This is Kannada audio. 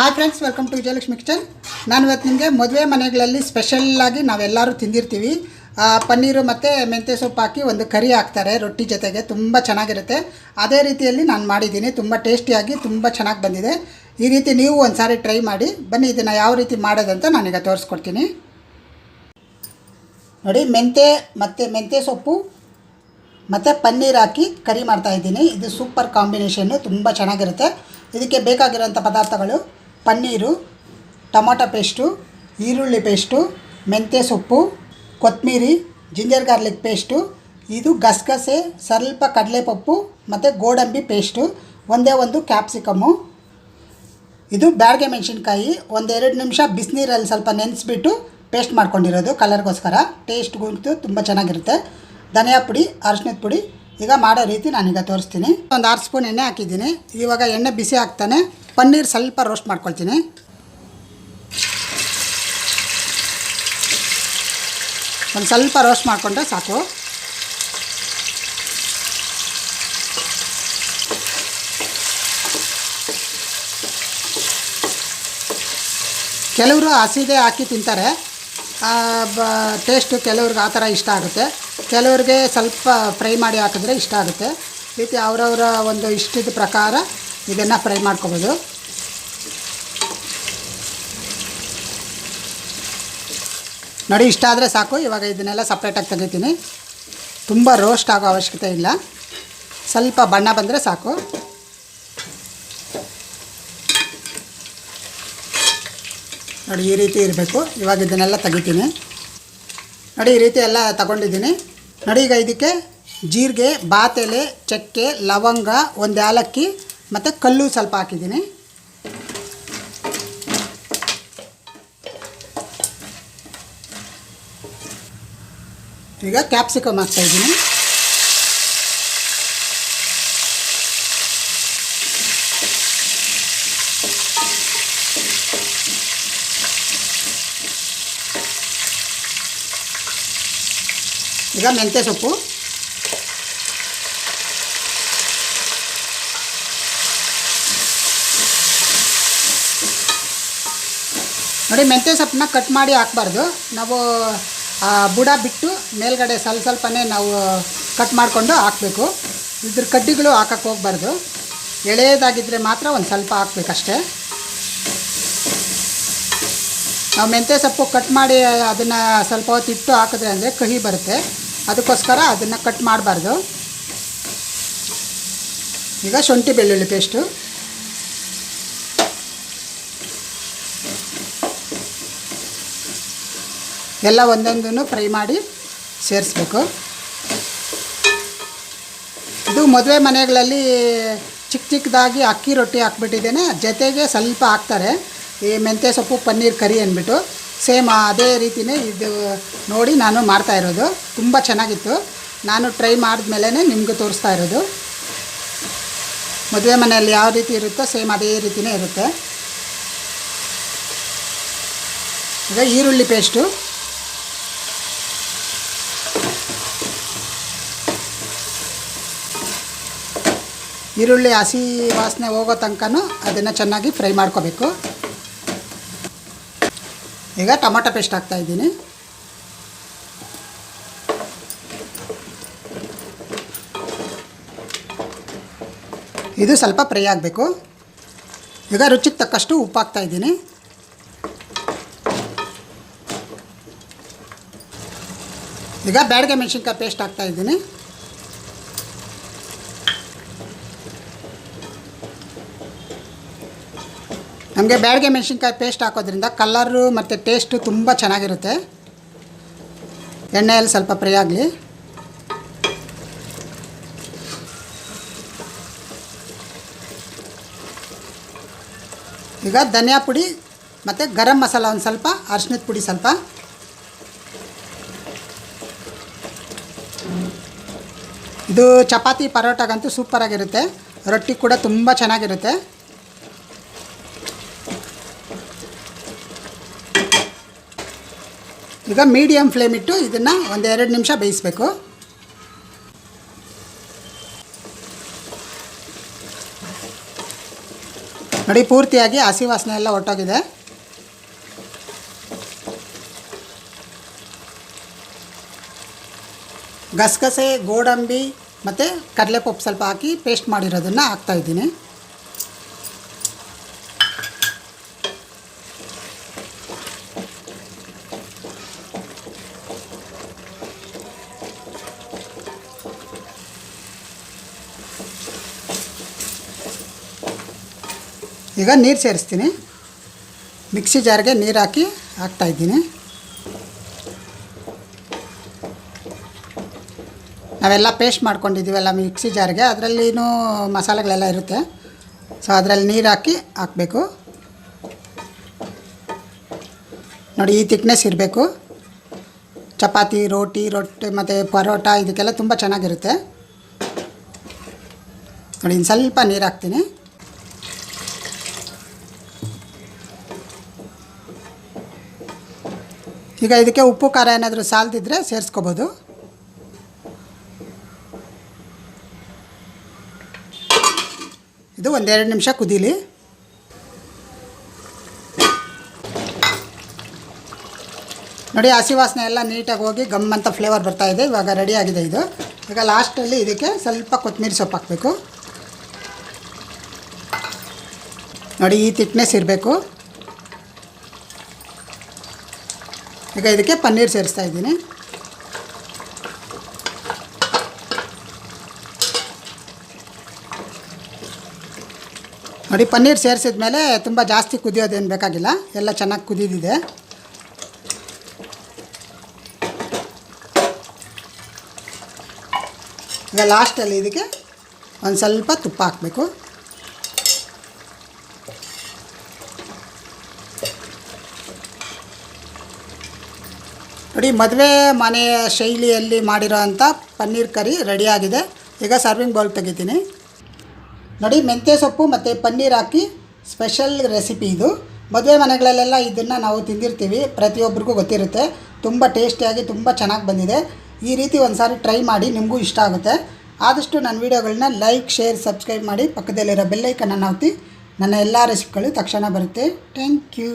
Hi friends welcome to Vijayalakshmi kitchen ನಾನು ಇವತ್ತು ನಿಮಗೆ ಮದುವೆ ಮನೆಗಳಲ್ಲಿ ಸ್ಪೆಷಲ್ಲಾಗಿ ನಾವೆಲ್ಲರೂ ತಿಂದಿರ್ತೀವಿ. ಪನ್ನೀರು ಮತ್ತು ಮೆಂತ್ಯ ಸೊಪ್ಪು ಹಾಕಿ ಒಂದು ಕರಿ ಹಾಕ್ತಾರೆ ರೊಟ್ಟಿ ಜೊತೆಗೆ, ತುಂಬ ಚೆನ್ನಾಗಿರುತ್ತೆ. ಅದೇ ರೀತಿಯಲ್ಲಿ ನಾನು ಮಾಡಿದ್ದೀನಿ, ತುಂಬ ಟೇಸ್ಟಿಯಾಗಿ ತುಂಬ ಚೆನ್ನಾಗಿ ಬಂದಿದೆ. ಈ ರೀತಿ ನೀವು ಒಂದು ಸಾರಿ ಟ್ರೈ ಮಾಡಿ, ಬನ್ನಿ ಇದನ್ನು ಯಾವ ರೀತಿ ಮಾಡೋದಂತ ನಾನೀಗ ತೋರಿಸ್ಕೊಡ್ತೀನಿ. ನೋಡಿ, ಮೆಂತ್ಯ ಮತ್ತು ಮೆಂತ್ಯ ಸೊಪ್ಪು ಮತ್ತು ಪನ್ನೀರ್ ಹಾಕಿ ಕರಿ ಮಾಡ್ತಾ ಇದ್ದೀನಿ. ಇದು ಸೂಪರ್ ಕಾಂಬಿನೇಷನ್ನು ತುಂಬ ಚೆನ್ನಾಗಿರುತ್ತೆ. ಇದಕ್ಕೆ ಬೇಕಾಗಿರೋಂಥ ಪದಾರ್ಥಗಳು ಪನ್ನೀರು, ಟೊಮೊಟೊ ಪೇಸ್ಟು, ಈರುಳ್ಳಿ ಪೇಸ್ಟು, ಮೆಂತ್ಯ ಸೊಪ್ಪು ಕೊತ್ತಂಬರಿ ಜಿಂಜರ್ ಗಾರ್ಲಿಕ್ ಪೇಸ್ಟು, ಇದು ಗಸಗಸೆ, ಸ್ವಲ್ಪ ಕಡಲೆಪಪ್ಪು ಮತ್ತು ಗೋಡಂಬಿ ಪೇಸ್ಟು, ಒಂದೇ ಒಂದು ಕ್ಯಾಪ್ಸಿಕಮ್ಮು. ಇದು ಬ್ಯಾಡಿಗೆ ಮೆಣಸಿನ್ಕಾಯಿ, ಒಂದೆರಡು ನಿಮಿಷ ಬಿಸಿನೀರಲ್ಲಿ ಸ್ವಲ್ಪ ನೆನೆಸ್ಬಿಟ್ಟು ಪೇಸ್ಟ್ ಮಾಡ್ಕೊಂಡಿರೋದು ಕಲರ್ಗೋಸ್ಕರ. ಟೇಸ್ಟ್ಗಂತೂ ತುಂಬ ಚೆನ್ನಾಗಿರುತ್ತೆ. ಧನಿಯಾ ಪುಡಿ ಅರಿಶಿನದ ಪುಡಿ, ಈಗ ಮಾಡೋ ರೀತಿ ನಾನೀಗ ತೋರಿಸ್ತೀನಿ. ಒಂದು ಆರು ಸ್ಪೂನ್ ಎಣ್ಣೆ ಹಾಕಿದ್ದೀನಿ. ಇವಾಗ ಎಣ್ಣೆ ಬಿಸಿ ಆಗ್ತಾನೆ. ಪನ್ನೀರ್ ಸ್ವಲ್ಪ ರೋಸ್ಟ್ ಮಾಡ್ಕೊಳ್ತೀನಿ. ಒಂದು ಸ್ವಲ್ಪ ರೋಸ್ಟ್ ಮಾಡಿಕೊಂಡ್ರೆ ಸಾಕು. ಕೆಲವರು ಹಸಿದೆ ಹಾಕಿ ತಿಂತಾರೆ. ಬ ಟೇಸ್ಟು ಕೆಲವ್ರಿಗೆ ಆ ಥರ ಇಷ್ಟ ಆಗುತ್ತೆ. ಕೆಲವ್ರಿಗೆ ಸ್ವಲ್ಪ ಫ್ರೈ ಮಾಡಿ ಹಾಕಿದ್ರೆ ಇಷ್ಟ ಆಗುತ್ತೆ. ರೀತಿ ಅವರವರ ಒಂದು ಇಷ್ಟದ ಪ್ರಕಾರ ಇದನ್ನು ಫ್ರೈ ಮಾಡ್ಕೋಬೋದು. ನೋಡಿ, ಇಷ್ಟ ಆದರೆ ಸಾಕು. ಇವಾಗ ಇದನ್ನೆಲ್ಲ ಸಪ್ರೇಟಾಗಿ ತೆಗಿತೀನಿ. ತುಂಬ ರೋಸ್ಟ್ ಆಗೋ ಅವಶ್ಯಕತೆ ಇಲ್ಲ. ಸ್ವಲ್ಪ ಬಣ್ಣ ಬಂದರೆ ಸಾಕು. ನೋಡಿ, ಈ ರೀತಿ ಇರಬೇಕು. ಇವಾಗ ಇದನ್ನೆಲ್ಲ ತೆಗಿತೀನಿ. ನೋಡಿ, ಈ ರೀತಿ ಎಲ್ಲ ತಗೊಂಡಿದ್ದೀನಿ. ನೋಡಿ, ಈಗ ಇದಕ್ಕೆ ಜೀರಿಗೆ, ಬಾತೆಲೆ, ಚಕ್ಕೆ, ಲವಂಗ, ಒಂದು ಏಲಕ್ಕಿ, ಮತ್ತು ಕಲ್ಲು ಸ್ವಲ್ಪ ಹಾಕಿದ್ದೀನಿ. ಈಗ ಕ್ಯಾಪ್ಸಿಕಮ್ ಹಾಕ್ತಾಯಿದ್ದೀನಿ ಈಗ ಮೆಂತ್ಯ ಸೊಪ್ಪು. ನೋಡಿ ಮೆಂತ್ಯ ಸೊಪ್ಪನ್ನ ಕಟ್ ಮಾಡಿ ಹಾಕ್ಬಾರ್ದು. ನಾವು ಬುಡ ಬಿಟ್ಟು ಮೇಲ್ಗಡೆ ಸ್ವಲ್ಪ ಸ್ವಲ್ಪನೇ ನಾವು ಕಟ್ ಮಾಡಿಕೊಂಡು ಹಾಕಬೇಕು. ಇದ್ರ ಕಡ್ಡಿಗಳು ಹಾಕಕ್ಕೆ ಹೋಗ್ಬಾರ್ದು. ಎಳೆಯದಾಗಿದ್ದರೆ ಮಾತ್ರ ಒಂದು ಸ್ವಲ್ಪ ಹಾಕ್ಬೇಕಷ್ಟೇ. ನಾವು ಮೆಂತ್ಯ ಸೊಪ್ಪು ಕಟ್ ಮಾಡಿ ಅದನ್ನು ಸ್ವಲ್ಪ ಹೊತ್ತು ಇಟ್ಟು ಹಾಕಿದ್ರೆ ಅಂದರೆ ಕಹಿ ಬರುತ್ತೆ. ಅದಕ್ಕೋಸ್ಕರ ಅದನ್ನು ಕಟ್ ಮಾಡಬಾರ್ದು. ಈಗ ಶುಂಠಿ ಬೆಳ್ಳುಳ್ಳಿ ಪೇಸ್ಟು. ಎಲ್ಲ ಒಂದೊಂದನ್ನು ಫ್ರೈ ಮಾಡಿ ಸೇರಿಸ್ಬೇಕು. ಇದು ಮದುವೆ ಮನೆಗಳಲ್ಲಿ ಚಿಕ್ಕ ಚಿಕ್ಕದಾಗಿ ಅಕ್ಕಿ ರೊಟ್ಟಿ ಹಾಕ್ಬಿಟ್ಟಿದ್ದೇನೆ. ಜೊತೆಗೆ ಸ್ವಲ್ಪ ಹಾಕ್ತಾರೆ. ಈ ಮೆಂತ್ಯ ಸೊಪ್ಪು, ಪನ್ನೀರ್, ಕರಿ ಅಂದ್ಬಿಟ್ಟು. ಸೇಮ್ ಅದೇ ರೀತಿಯೇ ಇದು ನೋಡಿ ನಾನು ಮಾಡ್ತಾ ಇರೋದು. ತುಂಬ ಚೆನ್ನಾಗಿತ್ತು. ನಾನು ಟ್ರೈ ಮಾಡಿದ್ಮೇಲೆ ನಿಮಗೂ ತೋರಿಸ್ತಾ ಇರೋದು. ಮದುವೆ ಮನೆಯಲ್ಲಿ ಯಾವ ರೀತಿ ಇರುತ್ತೋ ಸೇಮ್ ಅದೇ ರೀತಿಯೇ ಇರುತ್ತೆ. ಈಗ ಈರುಳ್ಳಿ ಪೇಸ್ಟು ಈರುಳ್ಳಿ ಹಸಿ ವಾಸನೆ ಹೋಗೋ ತನಕನೂ ಅದನ್ನು ಚೆನ್ನಾಗಿ ಫ್ರೈ ಮಾಡ್ಕೋಬೇಕು. ಈಗ ಟೊಮೊಟೊ ಪೇಸ್ಟ್ ಹಾಕ್ತಾಯಿದ್ದೀನಿ ಇದು ಸ್ವಲ್ಪ ಫ್ರೈ ಆಗಬೇಕು. ಈಗ ರುಚಿಗೆ ತಕ್ಕಷ್ಟು ಉಪ್ಪು ಹಾಕ್ತಾಯಿದ್ದೀನಿ ಈಗ ಬ್ಯಾಡಿಗೆ ಮೆಣಸಿನ್ಕಾಯಿ ಪೇಸ್ಟ್ ಹಾಕ್ತಾ ನಮಗೆ ಬ್ಯಾಡಿಗೆ ಮೆಣಸಿನ್ಕಾಯಿ ಪೇಸ್ಟ್ ಹಾಕೋದ್ರಿಂದ ಕಲ್ಲರು ಮತ್ತು ಟೇಸ್ಟು ತುಂಬ ಚೆನ್ನಾಗಿರುತ್ತೆ. ಎಣ್ಣೆಯಲ್ಲಿ ಸ್ವಲ್ಪ ಫ್ರೈ ಆಗಲಿ. ಈಗ ಧನಿಯಾ ಪುಡಿ ಮತ್ತು ಗರಂ ಮಸಾಲ ಒಂದು ಸ್ವಲ್ಪ ಅರ್ಶಿನದ ಪುಡಿ ಸ್ವಲ್ಪ. ಇದು ಚಪಾತಿ ಪರೋಟಾಗಂತೂ ಸೂಪರಾಗಿರುತ್ತೆ ರೊಟ್ಟಿ ಕೂಡ ತುಂಬ ಚೆನ್ನಾಗಿರುತ್ತೆ. ಈಗ ಮೀಡಿಯಮ್ ಫ್ಲೇಮ್ ಇಟ್ಟು ಇದನ್ನು ಒಂದೆರಡು ನಿಮಿಷ ಬೇಯಿಸಬೇಕು. ನೋಡಿ, ಪೂರ್ತಿಯಾಗಿ ಹಸಿ ವಾಸನೆ ಎಲ್ಲ ಹೊಟ್ಟೋಗಿದೆ ಗಸಗಸೆ, ಗೋಡಂಬಿ ಮತ್ತು ಕಡಲೆಪಪ್ಪು ಸ್ವಲ್ಪ ಹಾಕಿ ಪೇಸ್ಟ್ ಮಾಡಿರೋದನ್ನು ಹಾಕ್ತಾಯಿದ್ದೀನಿ ಈಗ ನೀರು ಸೇರಿಸ್ತೀನಿ. ಮಿಕ್ಸಿ ಜಾರ್ಗೆ ನೀರು ಹಾಕಿ ಹಾಕ್ತಾಯಿದ್ದೀನಿ ನಾವೆಲ್ಲ ಪೇಸ್ಟ್ ಮಾಡ್ಕೊಂಡಿದ್ದೀವಲ್ಲ ಮಿಕ್ಸಿ ಜಾರ್ಗೆ. ಅದರಲ್ಲಿನೂ ಮಸಾಲೆಗಳೆಲ್ಲ ಇರುತ್ತೆ. ಸೊ ಅದರಲ್ಲಿ ನೀರು ಹಾಕಿ ಹಾಕಬೇಕು. ನೋಡಿ, ಈ ತಿಕ್ನೆಸ್ ಇರಬೇಕು. ಚಪಾತಿ, ರೋಟಿ, ರೊಟ್ಟಿ ಮತ್ತು ಪರೋಟ ಇದಕ್ಕೆಲ್ಲ ತುಂಬ ಚೆನ್ನಾಗಿರುತ್ತೆ. ನೋಡಿ ಇನ್ನು ಸ್ವಲ್ಪ ನೀರು ಹಾಕ್ತೀನಿ. ಈಗ ಇದಕ್ಕೆ ಉಪ್ಪು, ಖಾರ ಏನಾದರೂ ಸಾಲದಿದ್ದರೆ ಸೇರಿಸ್ಕೋಬೋದು. ಇದು ಒಂದೆರಡು ನಿಮಿಷ ಕುದೀಲಿ. ನೋಡಿ, ಹಸಿ ವಾಸನೆ ಎಲ್ಲ ನೀಟಾಗಿ ಹೋಗಿ ಗಮ್ ಅಂತ ಫ್ಲೇವರ್ ಬರ್ತಾ ಇದೆ. ಇವಾಗ ರೆಡಿ ಆಗಿದೆ ಇದು. ಈಗ ಲಾಸ್ಟಲ್ಲಿ ಇದಕ್ಕೆ ಸ್ವಲ್ಪ ಕೊತ್ತಂಬರಿ ಸೊಪ್ಪು ಹಾಕಬೇಕು. ನೋಡಿ, ಈ ತಿಕ್ನೆಸ್ ಇರಬೇಕು. ಈಗ ಇದಕ್ಕೆ ಪನ್ನೀರ್ ಸೇರಿಸ್ತಾ ಇದ್ದೀನಿ. ನೋಡಿ, ಪನ್ನೀರ್ ಸೇರಿಸಿದ ಮೇಲೆ ತುಂಬ ಜಾಸ್ತಿ ಕುದಿಯೋದೇನು ಬೇಕಾಗಿಲ್ಲ. ಎಲ್ಲ ಚೆನ್ನಾಗಿ ಕುದಿದಿದೆ. ಈಗ ಲಾಸ್ಟಲ್ಲಿ ಇದಕ್ಕೆ ಒಂದು ಸ್ವಲ್ಪ ತುಪ್ಪ ಹಾಕಬೇಕು. ನೋಡಿ, ಮದುವೆ ಮನೆಯ ಶೈಲಿಯಲ್ಲಿ ಮಾಡಿರೋ ಅಂಥ ಪನ್ನೀರ್ ಕರಿ ರೆಡಿಯಾಗಿದೆ. ಈಗ ಸರ್ವಿಂಗ್ ಬೌಲ್ ತೆಗಿತೀನಿ. ನೋಡಿ, ಮೆಂತ್ಯ ಸೊಪ್ಪು ಮತ್ತು ಪನ್ನೀರ್ ಹಾಕಿ ಸ್ಪೆಷಲ್ ರೆಸಿಪಿ ಇದು. ಮದುವೆ ಮನೆಗಳಲ್ಲೆಲ್ಲ ಇದನ್ನು ನಾವು ತಿಂದಿರ್ತೀವಿ. ಪ್ರತಿಯೊಬ್ಬರಿಗೂ ಗೊತ್ತಿರುತ್ತೆ. ತುಂಬ ಟೇಸ್ಟಿಯಾಗಿ ತುಂಬ ಚೆನ್ನಾಗಿ ಬಂದಿದೆ. ಈ ರೀತಿ ಒಂದು ಸಾರಿ ಟ್ರೈ ಮಾಡಿ ನಿಮಗೂ ಇಷ್ಟ ಆಗುತ್ತೆ. ಆದಷ್ಟು ನನ್ನ ವೀಡಿಯೋಗಳನ್ನ ಲೈಕ್ ಶೇರ್ ಸಬ್ಸ್ಕ್ರೈಬ್ ಮಾಡಿ ಪಕ್ಕದಲ್ಲಿರೋ ಬೆಲ್ಲೈಕನ್ನು ಒತ್ತಿ. ನನ್ನ ಎಲ್ಲ ರೆಸಿಪಿಗಳು ತಕ್ಷಣ ಬರುತ್ತೆ. Thank you